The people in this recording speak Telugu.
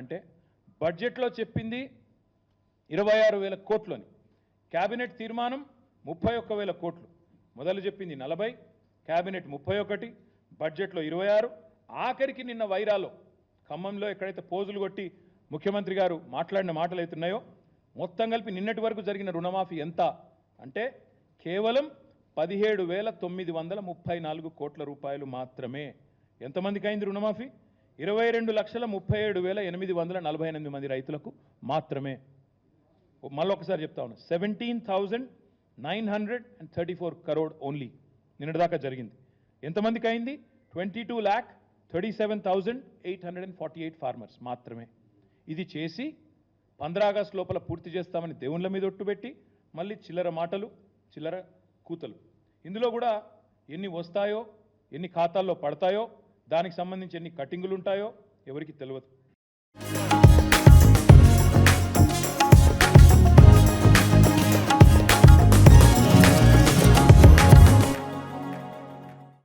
అంటే బడ్జెట్లో చెప్పింది ఇరవై ఆరు వేల కోట్లని. క్యాబినెట్ తీర్మానం ముప్పై ఒక్క వేల కోట్లు. మొదలు చెప్పింది నలభై క్యాబినెట్ ముప్పై ఒకటి బడ్జెట్లో ఇరవై ఆరు. ఆఖరికి నిన్న వైరాలో ఖమ్మంలో ఎక్కడైతే పోజులు కొట్టి ముఖ్యమంత్రి గారు మాట్లాడిన మాటలు అవుతున్నాయో మొత్తం కలిపి నిన్నటి వరకు జరిగిన రుణమాఫీ ఎంత అంటే కేవలం పదిహేడు వేల తొమ్మిది వందల ముప్పై నాలుగు కోట్ల రూపాయలు మాత్రమే. ఎంతమందికి అయింది రుణమాఫీ? ఇరవై రెండు లక్షల ముప్పై ఏడు వేల ఎనిమిది వందల నలభై ఎనిమిది మంది రైతులకు మాత్రమే. మళ్ళీ ఒకసారి చెప్తా ఉన్నా. Seventeen thousand nine hundred and thirty four crore only. నిన్నటిదాకా జరిగింది. ఎంతమందికి అయింది twenty two lakh thirty seven thousand eight hundred and forty eight farmers మాత్రమే. ఇది చేసి పంద్రా ఆగస్టు లోపల పూర్తి చేస్తామని దేవుళ్ళ మీద ఒట్టుపెట్టి మళ్ళీ చిల్లర మాటలు చిల్లర కూతలు. ఇందులో కూడా ఎన్ని వస్తాయో ఎన్ని ఖాతాల్లో పడతాయో దానికి సంబంధించి ఎన్ని కటింగులు ఉంటాయో ఎవరికి తెలియదు